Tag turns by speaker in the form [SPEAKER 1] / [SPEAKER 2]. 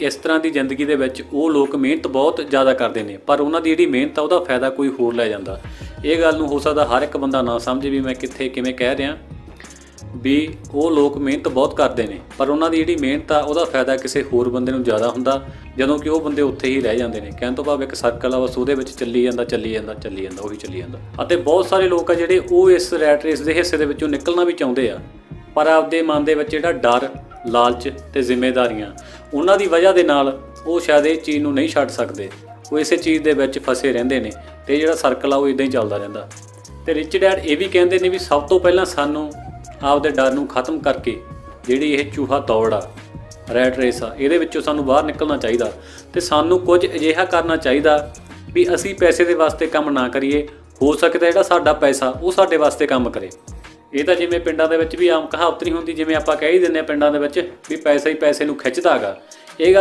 [SPEAKER 1] ਇਸ ਤਰ੍ਹਾਂ ਦੀ ਜ਼ਿੰਦਗੀ ਦੇ ਵਿੱਚ ਉਹ ਲੋਕ ਮਿਹਨਤ ਬਹੁਤ ਜ਼ਿਆਦਾ ਕਰਦੇ ਨੇ, ਪਰ ਉਹਨਾਂ ਦੀ ਜਿਹੜੀ ਮਿਹਨਤ ਆ, ਉਹਦਾ ਫਾਇਦਾ ਕੋਈ ਹੋਰ ਲੈ ਜਾਂਦਾ। ਇਹ ਗੱਲ ਨੂੰ ਹੋ ਸਕਦਾ ਹਰ ਇੱਕ ਬੰਦਾ ਨਾ ਸਮਝੇ ਵੀ ਮੈਂ ਕਿੱਥੇ ਕਿਵੇਂ ਕਹਿ ਰਿਹਾ। ਵੀ ਉਹ ਲੋਕ ਮਿਹਨਤ ਬਹੁਤ ਕਰਦੇ ਨੇ, ਪਰ ਉਹਨਾਂ ਦੀ ਜਿਹੜੀ ਮਿਹਨਤ ਆ, ਉਹਦਾ ਫਾਇਦਾ ਕਿਸੇ ਹੋਰ ਬੰਦੇ ਨੂੰ ਜ਼ਿਆਦਾ ਹੁੰਦਾ, ਜਦੋਂ ਕਿ ਉਹ ਬੰਦੇ ਉੱਥੇ ਹੀ ਰਹਿ ਜਾਂਦੇ ਨੇ। ਕਹਿਣ ਤੋਂ ਭਾਵ ਇੱਕ ਸਰਕਲ ਆ, ਬਸ ਉਹਦੇ ਵਿੱਚ ਚੱਲੀ ਜਾਂਦਾ ਚੱਲੀ ਜਾਂਦਾ ਚੱਲੀ ਜਾਂਦਾ, ਉਹੀ ਚੱਲੀ ਜਾਂਦਾ। ਅਤੇ ਬਹੁਤ ਸਾਰੇ ਲੋਕ ਆ ਜਿਹੜੇ ਉਹ ਇਸ ਰੈਟ ਰੇਸ ਦੇ ਹਿੱਸੇ ਦੇ ਵਿੱਚੋਂ ਨਿਕਲਣਾ ਵੀ ਚਾਹੁੰਦੇ ਆ, ਪਰ ਆਪਦੇ ਮਨ ਦੇ ਵਿੱਚ ਜਿਹੜਾ ਡਰ ਲਾਲਚ ਤੇ ਜ਼ਿੰਮੇਵਾਰੀਆਂ ਉਹਨਾਂ ਦੀ ਵਜ੍ਹਾ ਦੇ ਨਾਲ ਉਹ ਸ਼ਾਇਦ ਇਹ ਚੀਜ਼ ਨੂੰ ਨਹੀਂ ਛੱਡ ਸਕਦੇ। ਉਹ ਇਸੇ ਚੀਜ਼ ਦੇ ਵਿੱਚ ਫਸੇ ਰਹਿੰਦੇ ਨੇ ਤੇ ਜਿਹੜਾ ਸਰਕਲ ਆ ਉਹ ਇਦਾਂ ਹੀ ਚੱਲਦਾ ਰਹਿੰਦਾ। ਤੇ ਰਿਚ ਡੈਡ ਇਹ ਵੀ ਕਹਿੰਦੇ ਨੇ ਵੀ ਸਭ ਤੋਂ ਪਹਿਲਾਂ ਸਾਨੂੰ ਆਪਦੇ ਡਰ ਨੂੰ ਖਤਮ ਕਰਕੇ ਜਿਹੜੀ ਇਹ ਚੂਹਾ ਦੌੜ ਆ ਰੈਟ ਰੇਸ ਆ, ਇਹਦੇ ਵਿੱਚੋਂ ਸਾਨੂੰ ਬਾਹਰ ਨਿਕਲਣਾ ਚਾਹੀਦਾ ਤੇ ਸਾਨੂੰ ਕੁਝ ਅਜਿਹਾ ਕਰਨਾ ਚਾਹੀਦਾ ਵੀ ਅਸੀਂ ਪੈਸੇ ਦੇ ਵਾਸਤੇ ਕੰਮ ਨਾ ਕਰੀਏ। ਹੋ ਸਕਦਾ ਜਿਹੜਾ ਸਾਡਾ ਪੈਸਾ ਉਹ ਸਾਡੇ ਵਾਸਤੇ ਕੰਮ ਕਰੇ। ਇਹ ਤਾਂ ਜਿਵੇਂ ਪਿੰਡਾਂ ਦੇ ਵਿੱਚ ਵੀ ਆਮ ਕਹਾਵਤ ਨਹੀਂ ਹੁੰਦੀ, ਜਿਵੇਂ ਆਪਾਂ ਕਹਿ ਹੀ ਦਿੰਦੇ ਆ ਪਿੰਡਾਂ ਦੇ ਵਿੱਚ ਵੀ ਪੈਸਾ ਹੀ ਪੈਸੇ ਨੂੰ ਖਿੱਚਦਾ ਹੈਗਾ ਇਹ ਗੱਲ